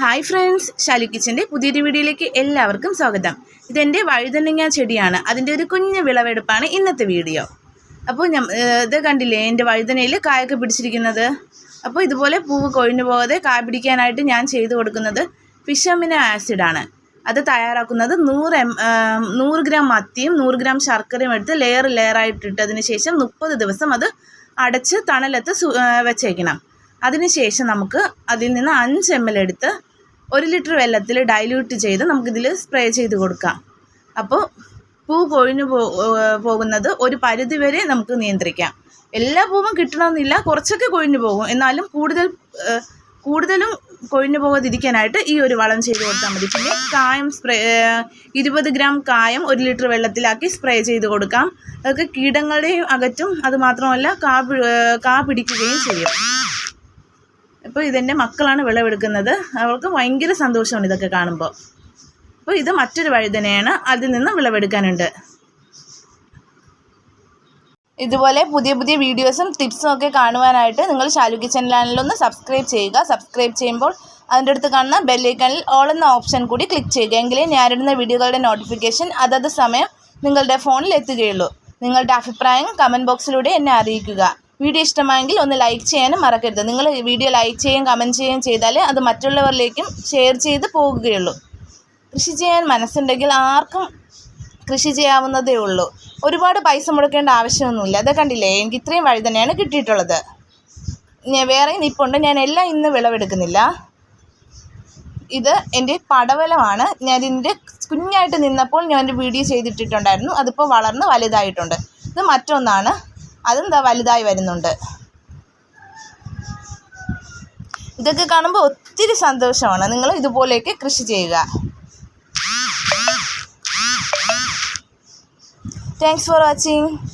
Hi friends Shali കിച്ചന്റെ പുതിയൊരു വീഡിയോയിലേക്ക് എല്ലാവർക്കും സ്വാഗതം. ഇതെന്റെ വഴുതനങ്ങ ചെടിയാണ്. അതിന്റെ ഒരു കുഞ്ഞു വിളവെടുപ്പാണ് ഇന്നത്തെ വീഡിയോ. അപ്പോൾ ഞാൻ ഇത് കണ്ടില്ലേ എന്റെ വഴുതനയിൽ കായൊക്കെ പിടിച്ചിരിക്കുന്നത്. അപ്പോൾ ഇതുപോലെ പൂവ് കൊഴിഞ്ഞു പോകാതെ കായ പിടിക്കാനായിട്ട് ഞാൻ ചെയ്തു കൊടുക്കുന്നത് ഫിഷമിനോ ആസിഡാണ് അത് തയ്യാറാക്കുന്നത് നൂറ് എം നൂറ് ഗ്രാം മത്തിയും നൂറ് ഗ്രാം ശർക്കരയും എടുത്ത് ലെയർ ലെയറായിട്ട് ഇട്ടതിന് ശേഷം മുപ്പത് ദിവസം അത് അടച്ച് തണലത്ത് വെച്ചേക്കണം. അതിനുശേഷം നമുക്ക് അതിൽ നിന്ന് അഞ്ച് എം എൽ എടുത്ത് ഒരു ലിറ്റർ വെള്ളത്തിൽ ഡൈല്യൂട്ട് ചെയ്ത് നമുക്കിതിൽ സ്പ്രേ ചെയ്ത് കൊടുക്കാം. അപ്പോൾ പൂ കൊഴിഞ്ഞു പോകുന്നത് ഒരു പരിധി വരെ നമുക്ക് നിയന്ത്രിക്കാം. എല്ലാ പൂവും കിട്ടണമെന്നില്ല കുറച്ചൊക്കെ കൊഴിഞ്ഞു പോകും. എന്നാലും കൂടുതൽ കൂടുതലും കൊഴിഞ്ഞു പോകാതിരിക്കാനായിട്ട് ഈ ഒരു വളം ചെയ്ത് കൊടുത്താൽ മതി. പിന്നെ കായം സ്പ്രേ ഇരുപത് ഗ്രാം കായം ഒരു ലിറ്റർ വെള്ളത്തിലാക്കി സ്പ്രേ ചെയ്ത് കൊടുക്കാം. അതൊക്കെ കീടങ്ങളെയും അകറ്റും അതുമാത്രമല്ല കാ കാ പിടിക്കുകയും ചെയ്യും. ഇപ്പോൾ ഇതെന്റെ മക്കളാണ് വിളവെടുക്കുന്നത്. അവർക്ക് ഭയങ്കര സന്തോഷമാണ് ഇതൊക്കെ കാണുമ്പോൾ അപ്പോൾ ഇത് മറ്റൊരു വഴുതനയാണ് അതിൽ നിന്ന് വിളവെടുക്കാനുണ്ട്. ഇതുപോലെ പുതിയ പുതിയ വീഡിയോസും ടിപ്സും ഒക്കെ കാണുവാനായിട്ട് നിങ്ങൾ ഷാലു കിച്ചൻ ചാനലൊന്ന് സബ്സ്ക്രൈബ് ചെയ്യുക. സബ്സ്ക്രൈബ് ചെയ്യുമ്പോൾ അതിന്റെ അടുത്ത് കാണുന്ന ബെല്ലൈക്കണിൽ ഓൾ എന്ന ഓപ്ഷൻ കൂടി ക്ലിക്ക് ചെയ്യുക. എങ്കിലേ ഞാനിടുന്ന വീഡിയോകളുടെ നോട്ടിഫിക്കേഷൻ അതത് സമയം നിങ്ങളുടെ ഫോണിൽ എത്തുകയുള്ളൂ. നിങ്ങളുടെ അഭിപ്രായം കമന്റ് ബോക്സിലൂടെ എന്നെ അറിയിക്കുക. വീഡിയോ ഇഷ്ടമായെങ്കിൽ ഒന്ന് ലൈക്ക് ചെയ്യാനും മറക്കരുത്. നിങ്ങൾ വീഡിയോ ലൈക്ക് ചെയ്യുകയും കമന്റ് ചെയ്യുകയും ചെയ്താലേ അത് മറ്റുള്ളവരിലേക്കും ഷെയർ ചെയ്ത് പോകുകയുള്ളൂ. കൃഷി ചെയ്യാൻ മനസ്സുണ്ടെങ്കിൽ ആർക്കും കൃഷി ചെയ്യാവുന്നതേ ഉള്ളൂ. ഒരുപാട് പൈസ മുടക്കേണ്ട ആവശ്യമൊന്നുമില്ല. അത് കണ്ടില്ലേ? എനിക്ക് ഇത്രയും വഴി തന്നെയാണ് കിട്ടിയിട്ടുള്ളത്. ഞാൻ വേറെ നിപ്പുണ്ട് ഞാൻ എല്ലാം ഇന്ന് വിളവെടുക്കുന്നില്ല. ഇത് എന്റെ പടവലമാണ്. ഞാൻ ഇതിന്റെ കുഞ്ഞായിട്ട് നിന്നപ്പോൾ ഞാൻ എന്റെ വീഡിയോ ചെയ്തിട്ടിട്ടുണ്ടായിരുന്നു. അതിപ്പോൾ വളർന്ന് വലുതായിട്ടുണ്ട്. ഇത് മറ്റൊന്നാണ്. അതും ദാ വലുതായി വരുന്നുണ്ട്? ഇതൊക്കെ കാണുമ്പോൾ ഒത്തിരി സന്തോഷമാണ്. നിങ്ങൾ ഇതുപോലെയൊക്കെ കൃഷി ചെയ്യുക. Thanks for watching